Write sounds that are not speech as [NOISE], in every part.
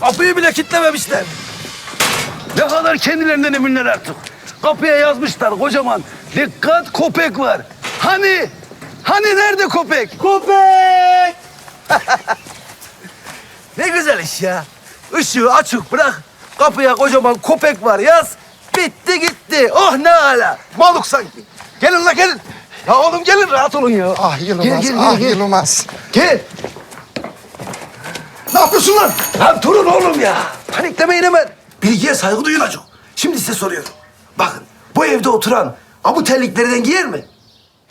Kapıyı bile kilitlememişler. Ne kadar kendilerinden eminler artık. Kapıya yazmışlar kocaman. Dikkat köpek var. Hani? Hani nerede köpek? Köpek! [LAUGHS] ne güzel iş ya. Işığı açık bırak. Kapıya kocaman köpek var yaz. Bitti gitti. Oh ne ala. Maluk sanki. Gelin la gelin. Ya oğlum gelin rahat olun ya. Ah Yılmaz, Gel, gel, ah gel. Yılmaz. Gel. Ne yapıyorsun lan? Lan durun oğlum ya. Paniklemeyin hemen. Bilgiye saygı duyun acık. Şimdi size soruyorum. Bakın bu evde oturan abu terliklerden giyer mi?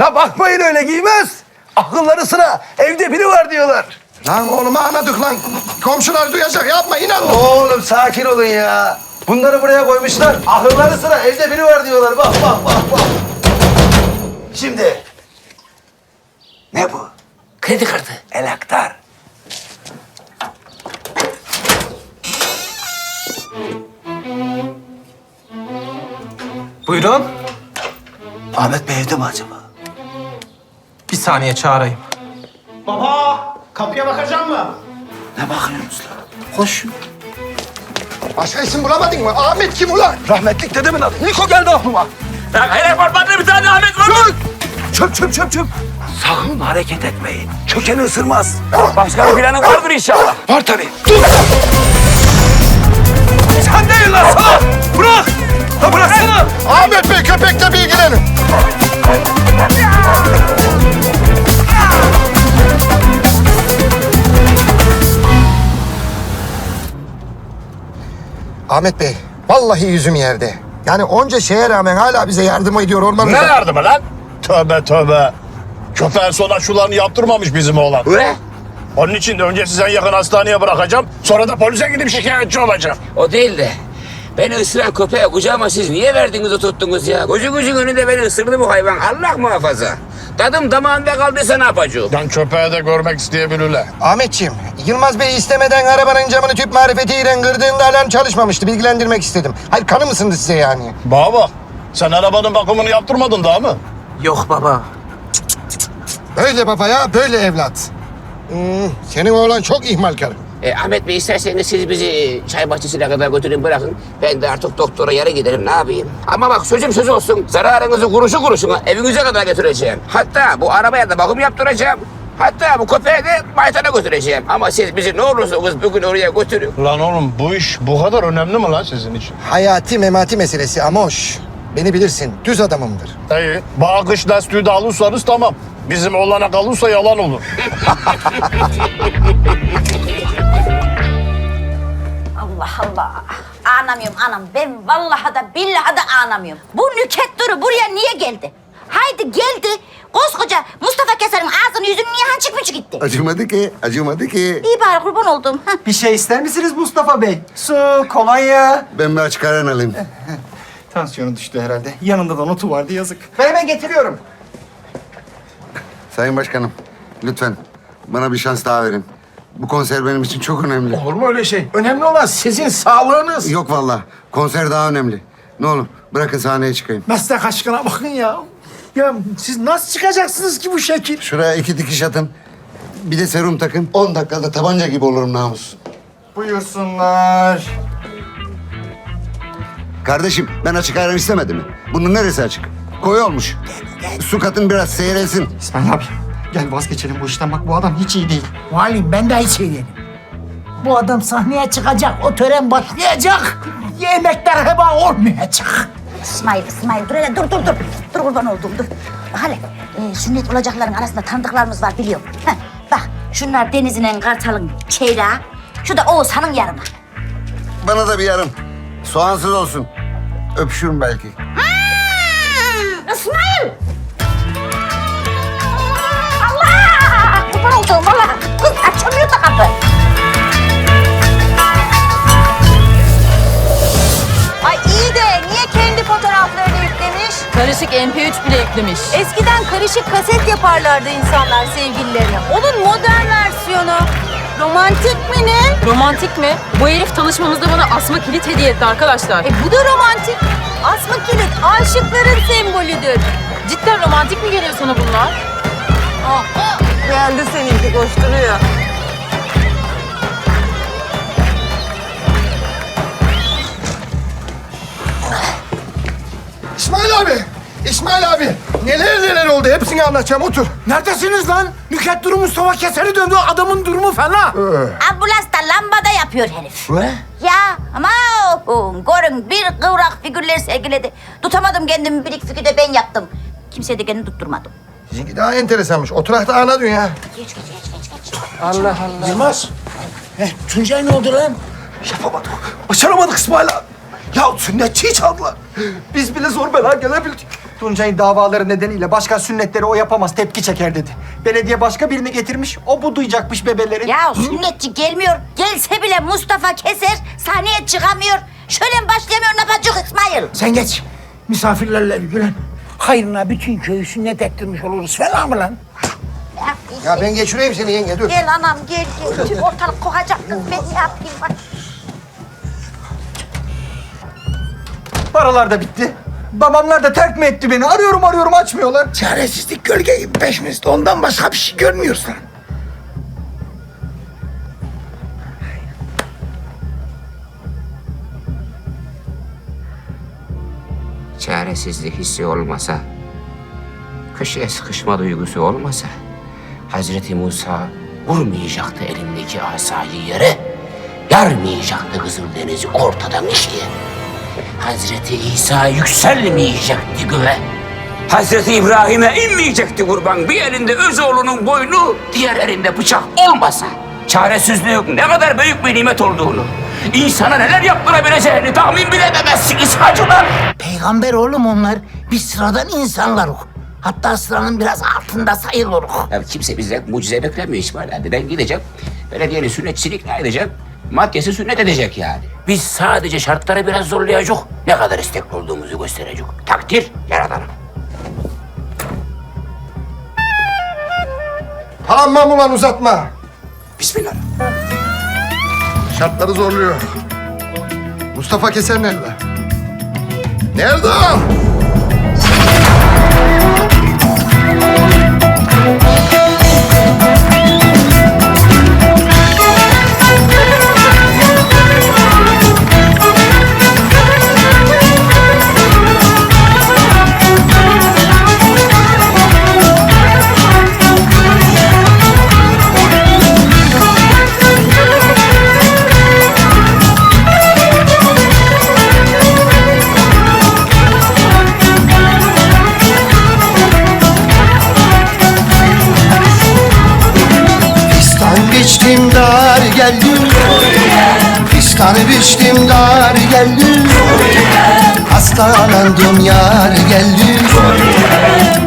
La bakmayın öyle giymez. Akılları sıra evde biri var diyorlar. Lan oğlum anladık lan. Komşular duyacak yapma inan. Oğlum sakin olun ya. Bunları buraya koymuşlar. Akılları sıra evde biri var diyorlar. Bak bak bak bak. Şimdi. Ne bu? Kredi kartı. El aktar. Buyurun. Ahmet Bey evde mi acaba? Bir saniye çağırayım. Baba, kapıya bakacak mı? Ne bakıyorsunuz lan? Koş. Başka isim bulamadın mı? Ahmet kim ulan? Rahmetlik dedemin adı. Niko geldi aklıma. Lan hayır ormanda bir tane Ahmet var. Çök! Çöp çöp çöp çöp. Sakın hareket etmeyin. Kökeni ısırmaz. Başka bir planın vardır inşallah. Var tabii. Dur! Sen değil lan sana! Bırak! La bıraksana! Ahmet Bey köpekle bilgilenin. Ahmet Bey, vallahi yüzüm yerde. Yani onca şeye rağmen hala bize yardım ediyor Ne olmanız. yardımı lan? Tövbe tövbe. Köpeğin son aşularını yaptırmamış bizim oğlan. Ne? Onun için de önce size en yakın hastaneye bırakacağım. Sonra da polise gidip şikayetçi olacağım. O değil de. Beni ısıran köpeğe kucağıma siz niye verdiniz o tuttunuz ya? Gözünüzün önünde beni ısırdı bu hayvan. Allah muhafaza. Tadım damağımda kaldıysa ne yapacağım? Ben köpeği de görmek isteyebilirler. Ahmetciğim, Yılmaz Bey istemeden arabanın camını tüp marifetiyle kırdığında alarm çalışmamıştı. Bilgilendirmek istedim. Hayır kanı mısındı size yani? Bana bak. Sen arabanın bakımını yaptırmadın daha mı? Yok baba. Böyle baba ya, böyle evlat. Hmm, senin oğlan çok ihmalkar. E, Ahmet Bey isterseniz siz bizi e, çay bahçesine kadar götürün bırakın. Ben de artık doktora yarı giderim ne yapayım. Ama bak sözüm söz olsun. Zararınızı kuruşu kuruşuna evinize kadar götüreceğim. Hatta bu arabaya da bakım yaptıracağım. Hatta bu köpeği de maytana götüreceğim. Ama siz bizi ne olursunuz bugün oraya götürün. Lan oğlum bu iş bu kadar önemli mi lan sizin için? Hayati memati meselesi ama hoş. Beni bilirsin, düz adamımdır. İyi. Bağ kış lastiği de alırsanız tamam. Bizim oğlana kalırsa yalan olur. Allah Allah. Anlamıyorum anam. Ben vallahi da billahi da anlamıyorum. Bu nüket duru buraya niye geldi? Haydi geldi. Koskoca Mustafa Keser'in ağzını yüzünü niye hançık mıçık gitti? Acımadı ki, acımadı ki. İyi bari kurban oldum. Hah. Bir şey ister misiniz Mustafa Bey? Su, kolonya. Ben bir açık aran alayım. Tansiyonu düştü herhalde. Yanında da notu vardı yazık. Ben hemen getiriyorum. Sayın Başkanım, lütfen bana bir şans daha verin. Bu konser benim için çok önemli. Olur mu öyle şey? Önemli olan sizin sağlığınız. Yok vallahi, konser daha önemli. Ne olur bırakın sahneye çıkayım. Meslek aşkına bakın ya. Ya siz nasıl çıkacaksınız ki bu şekil? Şuraya iki dikiş atın. Bir de serum takın. 10 dakikada tabanca gibi olurum namus. Buyursunlar. Kardeşim ben açık ayran istemedim mi? Bunun neresi açık? Koyu olmuş. Su katın biraz seyrelsin. İsmail abi gel vazgeçelim bu işten. Bak bu adam hiç iyi değil. Valim ben de hiç iyi değilim. Bu adam sahneye çıkacak, o tören başlayacak. Yemekler heba olmayacak. İsmail, İsmail dur hele dur dur dur. Dur kurban oldum dur. Bak hele e, sünnet olacakların arasında tanıdıklarımız var biliyorum. Heh, bak şunlar Deniz'in Kartal'ın çeyreği. Şu da Oğuzhan'ın yarımı. Bana da bir yarım. Soğansız olsun. Öpüşürüm belki. Valla. Kız açamıyor da kapı. Ay iyi de niye kendi fotoğraflarını yüklemiş? Karışık MP3 bile eklemiş. Eskiden karışık kaset yaparlardı insanlar sevgililerine. Onun modern versiyonu. Romantik mi ne? Romantik mi? Bu herif tanışmamızda bana asma kilit hediye etti arkadaşlar. E bu da romantik. Asma kilit aşıkların sembolüdür. Cidden romantik mi geliyor sana bunlar? Geldi seninki koşturuyor. İsmail abi! İsmail abi! Neler neler oldu hepsini anlatacağım otur. Neredesiniz lan? Nükhet durumu Mustafa Keser'i döndü. Adamın durumu fena. Ee. Ambulans da lambada yapıyor herif. Ne? Ya ama görün bir kıvrak figürler sergiledi. Tutamadım kendimi bir iki figürde ben yaptım. Kimseye de kendini tutturmadım. Sizinki daha enteresanmış. Oturak da ana dünya. Geç geç geç geç. geç. Allah Allah. Yılmaz. Heh, Tuncay ne oldu lan? Yapamadık. Başaramadık İsmail abi. Ya sünnetçiyi çaldılar. Biz bile zor bela gelebildik. Tuncay'ın davaları nedeniyle başka sünnetleri o yapamaz, tepki çeker dedi. Belediye başka birini getirmiş, o bu duyacakmış bebeleri. Ya sünnetçi gelmiyor. Gelse bile Mustafa Keser sahneye çıkamıyor. Şöyle başlayamıyor ne yapacak İsmail? Sen geç. Misafirlerle ilgilen. Hayrına bütün köyü sünnet ettirmiş oluruz falan mı lan? Ya ben geçireyim seni yenge dur. Gel anam gel gel. Tüm ortalık kokacak kız ben ne yapayım bak. Paralar da bitti. Babamlar da terk mi etti beni? Arıyorum arıyorum açmıyorlar. Çaresizlik gölgeyi peşimizde. Ondan başka bir şey görmüyoruz Çaresizlik hissi olmasa, köşeye sıkışma duygusu olmasa, Hazreti Musa vurmayacaktı elindeki asayı yere, yarmayacaktı Kızıldeniz'i ortadan ikiye. Hazreti İsa yükselmeyecekti göğe. Hazreti İbrahim'e inmeyecekti kurban. Bir elinde öz oğlunun boynu, diğer elinde bıçak olmasa. Çaresizliğin ne kadar büyük bir nimet olduğunu, insana neler yaptırabileceğini tahmin bile edemezsiniz hacılar. Peygamber oğlum onlar. Biz sıradan insanlarız. Hatta sıranın biraz altında sayılırız. Ya kimse bizden mucize beklemiyor İsmail abi. Ben gideceğim, belediyenin sünnetçisini ikna edeceğim. Maddesi sünnet edecek yani. Biz sadece şartları biraz zorlayacak. Ne kadar istekli olduğumuzu gösterecek. Takdir yaradanım. Tamam ulan uzatma. Bismillah. Şartları zorluyor. Mustafa Keser nerede? Nerede Fistan biçtim dar geldim Hastalandım yar geldi.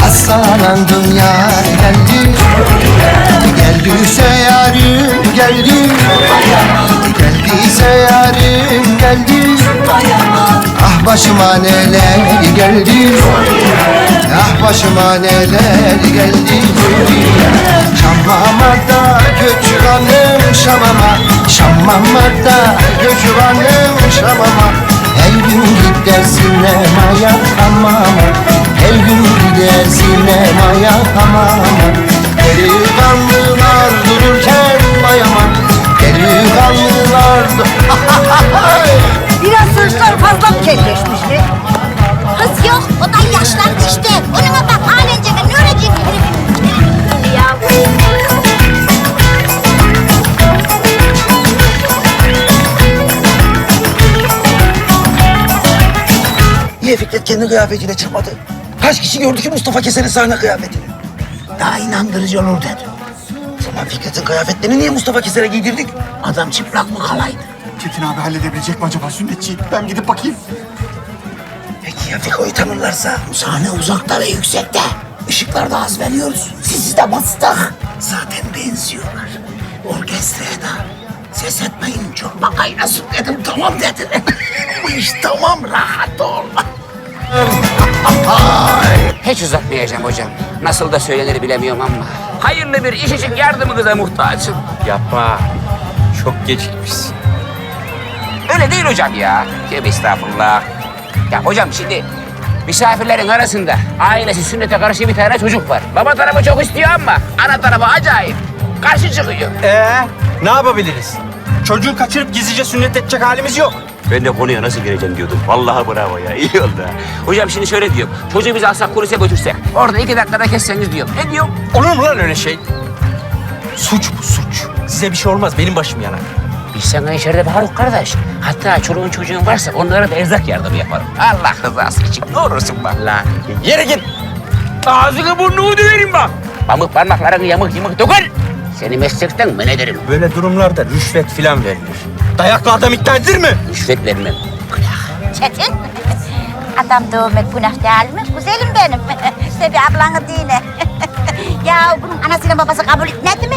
Hastalandım yar geldi. Geldiyse yarim geldi. Geldiyse yarim geldi. Ah başıma neler geldi. Ah başıma neler geldi Şamama da göçüvanım Şamama. Şamama da göçüvanım Şamama. Her gün gider sinemaya hamama Her gün gider sinemaya hamama Delikanlılar dururken bayaman Delikanlılar [LAUGHS] Biraz sırtlar fazla mı kelleşmiş ne? Kız yok o da yaşlandı işte. Onuna bak kendi kıyafetiyle çıkmadı? Kaç kişi gördü ki Mustafa Keser'in sahne kıyafetini? Daha inandırıcı olur dedim. O zaman Fikret'in kıyafetlerini niye Mustafa Keser'e giydirdik? Adam çıplak mı kalaydı? Çetin abi halledebilecek mi acaba sünnetçiyi? Ben gidip bakayım. Peki ya Fiko'yu tanırlarsa? Sahne uzakta ve yüksekte. Işıklar da az veriyoruz. Sizi de bastık. Zaten benziyorlar. Orkestraya da ses etmeyin çorba kaynasın dedim. Tamam dediler. [LAUGHS] Bu iş tamam rahat ol. Hiç uzatmayacağım hocam. Nasıl da söylenir bilemiyorum ama. Hayırlı bir iş için yardımınıza muhtaçım. Yapma. Çok gecikmişsin. Öyle değil hocam ya. Tövbe estağfurullah. Ya hocam şimdi misafirlerin arasında ailesi sünnete karşı bir tane çocuk var. Baba tarafı çok istiyor ama ana tarafı acayip. Karşı çıkıyor. Ee, ne yapabiliriz? Çocuğu kaçırıp gizlice sünnet edecek halimiz yok. Ben de konuya nasıl gireceğim diyordum. Vallahi bravo ya. iyi oldu ha. Hocam şimdi şöyle diyorum. Çocuğu biz alsak polise götürsek. Orada iki dakikada kesseniz diyorum. Ne diyorum? Olur mu lan öyle şey? Suç bu suç. Size bir şey olmaz benim başım yanar. Biz sana içeride Faruk kardeş. Hatta çoluğun çocuğun varsa onlara da erzak yardımı yaparım. Allah rızası için ne olursun bak. La yere git. Ağzını burnunu döverim bak. Pamuk parmaklarını yamuk yumuk dokun. Seni meslekten men ederim. Böyle durumlarda rüşvet filan verilir. Dayakla adam ikna edilir mi? Rüşvet vermem. Çetin. Adam dövmek günah değil mi? Güzelim benim. [LAUGHS] Tabii ablanı dine. [LAUGHS] ya bunun anasıyla babası kabul etmedi mi?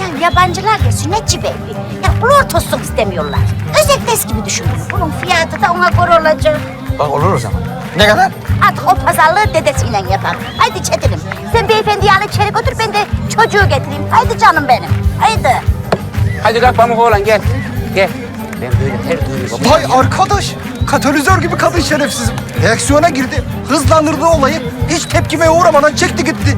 Ya yabancılar ya sünnetçi belli. Ya blur tostluk istemiyorlar. Özel test gibi düşün bunu. Bunun fiyatı da ona göre olacak. Bak olur o zaman. Ne kadar? Artık o pazarlığı dedesiyle yapar. Haydi Çetin'im. Sen beyefendiyi alıp içeri götür ben de çocuğu getireyim. Haydi canım benim. Haydi. Hadi kalk pamuk oğlan gel. Gel. Ben böyle her duyduğum Vay arkadaş. Katalizör gibi kadın şerefsizim. Reaksiyona girdi. Hızlandırdı olayı. Hiç tepkime uğramadan çekti gitti.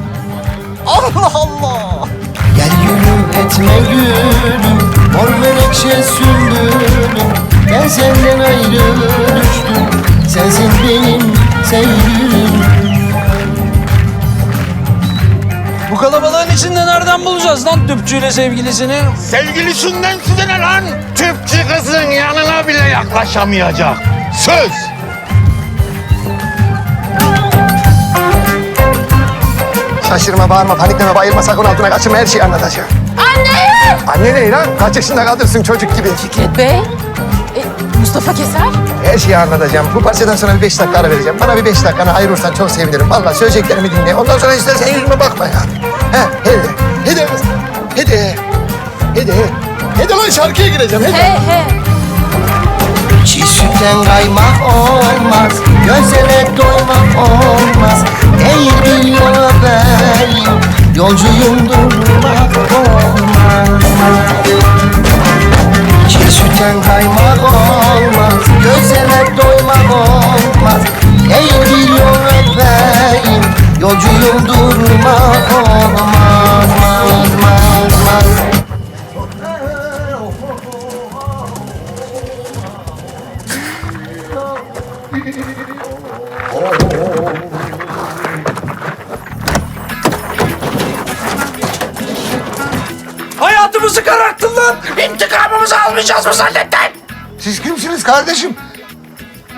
Allah Allah. Gel gülüm etme gülüm Mor menekşe sümbülüm Ben senden ayrı düştüm Sensin benim sevgilim Bu kalabalığın içinde nereden bulacağız lan tüpçüyle sevgilisini? Sevgilisinden size ne lan? Tüpçü kızın yanına bile yaklaşamayacak. Söz. Şaşırma, bağırma, panikleme, bayılma, sakın altına kaçırma her şeyi anlatacağım. Anne! Anne ne lan? Kaç yaşında kadınsın çocuk gibi. Fikret Bey. E, Mustafa Keser. Her şeyi anlatacağım. Bu parçadan sonra bir beş dakika ara vereceğim. Bana bir beş dakikanı ayırırsan çok sevinirim. Vallahi söyleyeceklerimi dinle. Ondan sonra istersen yüzüme bakma ya. He, hadi. Hadi kız. Hadi. Hadi. Hadi lan şarkıya gireceğim. Hadi. He he. Çiğ sütten kaymak olmaz Gözlere doymak olmaz Değil bir yola ben Yolcuyum durmak olmaz Çiğ sütten kaymak olmaz Gözlere doymak olmaz Değil bir yola ben Yolcuyum durmak olmaz maz, maz, maz. Hayatımızı [LAUGHS] İntikamımızı almayacağız mı zannettin? Siz kimsiniz kardeşim?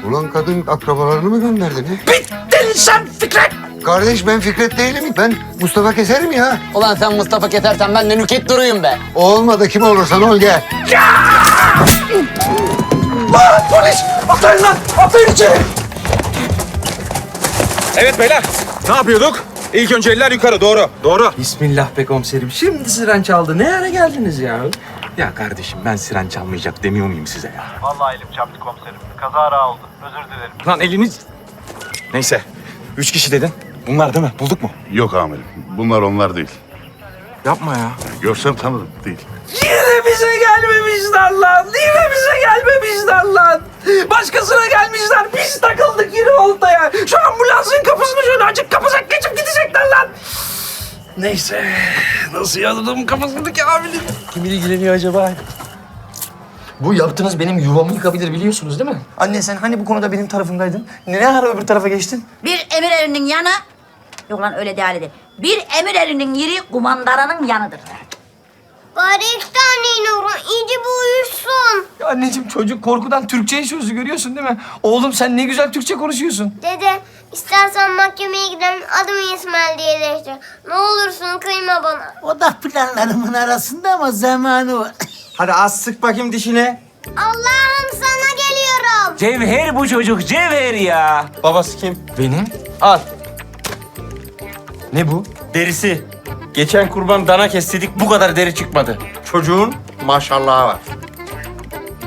Ulan kadın akrabalarını mı gönderdi ne? Bittin sen Fikret. Kardeş ben Fikret değilim. Ben Mustafa Keser'im ya. Ulan sen Mustafa Ketersen ben de Nüket duruyum be. Olmadı kim olursan ol gel. Lan polis. Atlayın lan. Atlayın içeri. Evet beyler. Ne yapıyorduk? İlk önce eller yukarı doğru. Doğru. Bismillah be komiserim. Şimdi siren çaldı. Ne ara geldiniz ya? Ya kardeşim ben siren çalmayacak demiyor muyum size ya? Vallahi elim çarptı komiserim. Kazara oldu. Özür dilerim. Lan eliniz... Neyse. Üç kişi dedin. Bunlar değil mi? Bulduk mu? Yok amirim. Bunlar onlar değil. Yapma ya. Görsem tanırım. Değil. Yine bize gelmemişler lan. Yine bize gelmemişler lan. Başkasına gelmişler. Biz takıldık yine oltaya. Şu ambulansın kapısını şöyle açıp kapacak geçip gidecekler lan. Neyse. Nasıl yazdım kafasındaki abinin? Kim ilgileniyor acaba? Bu yaptığınız benim yuvamı yıkabilir biliyorsunuz değil mi? Anne sen hani bu konuda benim tarafımdaydın? Ne ara öbür tarafa geçtin? Bir emir erinin yanı... Yok lan öyle değil. Bir emir erinin yeri kumandanının yanıdır. Bari iki tane iğne vurun. İyice bir uyursun. Ya anneciğim çocuk korkudan Türkçeyi çözdü görüyorsun değil mi? Oğlum sen ne güzel Türkçe konuşuyorsun. Dede istersen mahkemeye gidelim adımı İsmail diye değiştir. Ne olursun kıyma bana. O da planlarımın arasında ama zamanı var. [LAUGHS] Hadi az sık bakayım dişine. Allah'ım sana geliyorum. Cevher bu çocuk cevher ya. Babası kim? Benim? Al. Ne bu? Derisi. Geçen kurban dana kestidik bu kadar deri çıkmadı. Çocuğun maşallahı var.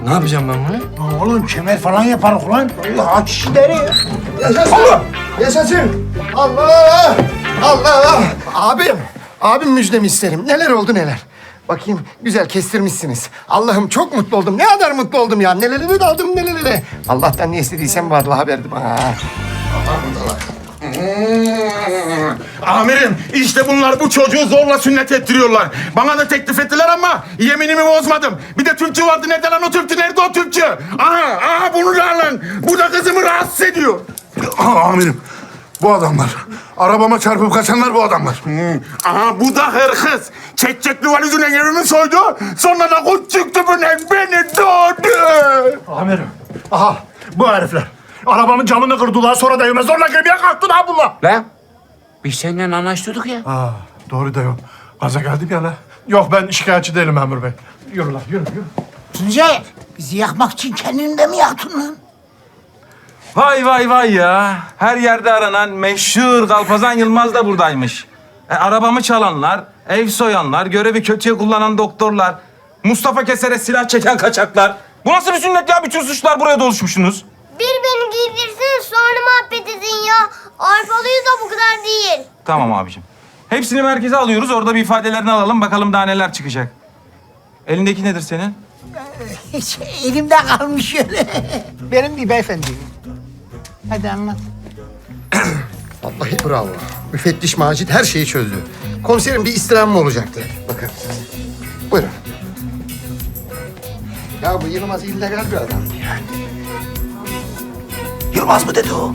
Ne yapacağım ben bunu? Oğlum kemer falan yaparız ulan. Allah aç işi deri. Yaşasın. Yaşasın. Allah. Allah. Abim. Abim müjdemi isterim. Neler oldu neler. Bakayım güzel kestirmişsiniz. Allah'ım çok mutlu oldum. Ne kadar mutlu oldum ya. Neleri de aldım neleri de. Allah'tan ne istediysem vardı haberdi bana. buradalar. Hı. Amirim işte bunlar bu çocuğu zorla sünnet ettiriyorlar. Bana da teklif ettiler ama yeminimi bozmadım. Bir de tüpçü vardı. Nerede lan o tüpçü? Nerede o tüpçü? Aha, aha bunu da alın. Bu da kızımı rahatsız ediyor. Amirim bu adamlar. Arabama çarpıp kaçanlar bu adamlar. Aha bu da hırkız. Çekçekli valizine evimi soydu. Sonra da çıktı bana beni doğdu. Amirim. Aha bu herifler. Arabamın camını kırdılar sonra da evime zorla girmeye kalktı ha bunlar. Lan biz seninle anlaştırdık ya. Aa, doğru da yok. Gaza geldim ya la. Yok ben şikayetçi değilim memur bey. Yürü lan yürü yürü. Tuncay bizi yakmak için kendini de mi yaktın lan? Vay vay vay ya. Her yerde aranan meşhur Galpazan Yılmaz da buradaymış. E, arabamı çalanlar, ev soyanlar, görevi kötüye kullanan doktorlar, Mustafa Keser'e silah çeken kaçaklar. Bu nasıl bir sünnet ya? Bütün suçlar buraya doluşmuşsunuz. Bir beni giydirsin sonra muhabbet edin ya. Arpalıyız da bu kadar değil. Tamam abicim. Hepsini merkeze alıyoruz. Orada bir ifadelerini alalım. Bakalım daha neler çıkacak. Elindeki nedir senin? Elimde kalmış öyle. Benim bir beyefendiyim. Hadi anlat. Vallahi bravo. Müfettiş Macit her şeyi çözdü. Komiserim bir istirham mı olacaktı? Bakın. Buyurun. Ya bu Yılmaz illegal bir adamdı yani. Yılmaz mı dedi o?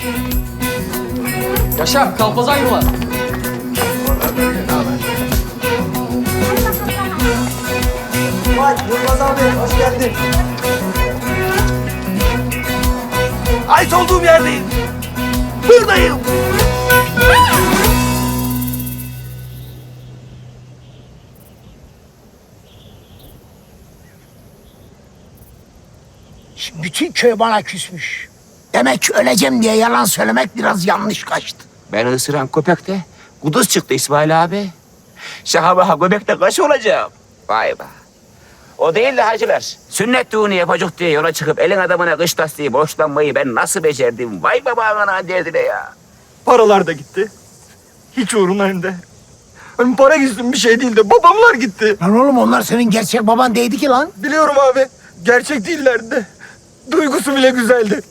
Yaşar kalpazan mı var? Vay Yılmaz abi hoş geldin. Ait olduğum yerdeyim. Buradayım. Şimdi bütün köy bana küsmüş. Demek öleceğim diye yalan söylemek biraz yanlış kaçtı. Ben ısıran köpek de kuduz çıktı İsmail abi. Şaka baka köpekte kaç olacağım? Vay be. O değil de hacılar. Sünnet düğünü yapacak diye yola çıkıp elin adamına kış lastiği borçlanmayı ben nasıl becerdim? Vay baba ana derdine ya. Paralar da gitti. Hiç uğruna hem de. Hani para gitsin bir şey değil de babamlar gitti. Lan oğlum onlar senin gerçek baban değildi ki lan. Biliyorum abi. Gerçek değillerdi de. Duygusu bile güzeldi.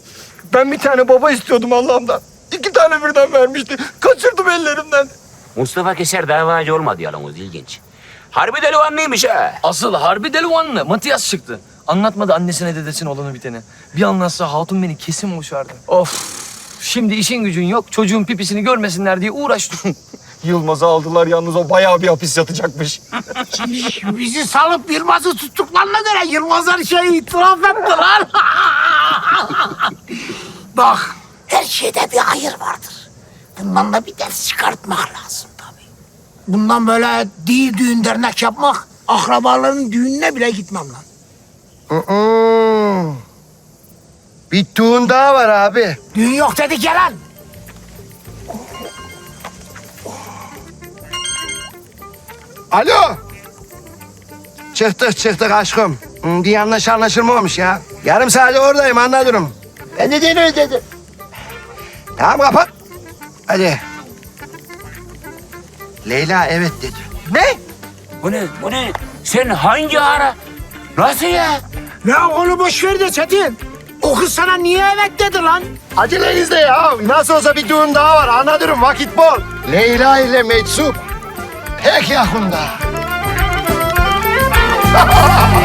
Ben bir tane baba istiyordum Allah'ımdan. İki tane birden vermişti. Kaçırdım ellerinden. Mustafa Keser davacı olmadı yalnız ilginç. Harbi delivanlıymış ha. Asıl harbi delivanlı. Matias çıktı. Anlatmadı annesine dedesine olanı biteni. Bir anlatsa hatun beni kesin boşardı. Of. Şimdi işin gücün yok. Çocuğun pipisini görmesinler diye uğraştım. [LAUGHS] Yılmaz'ı aldılar yalnız o bayağı bir hapis yatacakmış. [LAUGHS] Bizi salıp Yılmaz'ı tuttuklarına göre Yılmaz her şeyi itiraf etti lan. [LAUGHS] Bak her şeyde bir hayır vardır. Bundan da bir ders çıkartmak lazım tabii. Bundan böyle değil düğün dernek yapmak akrabaların düğününe bile gitmem lan. Bir düğün daha var abi. Düğün yok dedik ya Alo. Çıktık çıktık aşkım. Hı, Bir yanlış anlaşılma olmuş ya. Yarım saat oradayım anladım. Ben de öyle dedim. Tamam kapat. Hadi. Leyla evet dedi. Ne? Bu ne? Bu ne? Sen hangi ara? Nasıl ya? Ya onu boş ver de Çetin. O kız sana niye evet dedi lan? Acelenizde ya. Nasıl olsa bir düğün daha var anladım vakit bol. Leyla ile Meczup pek yakında. [LAUGHS]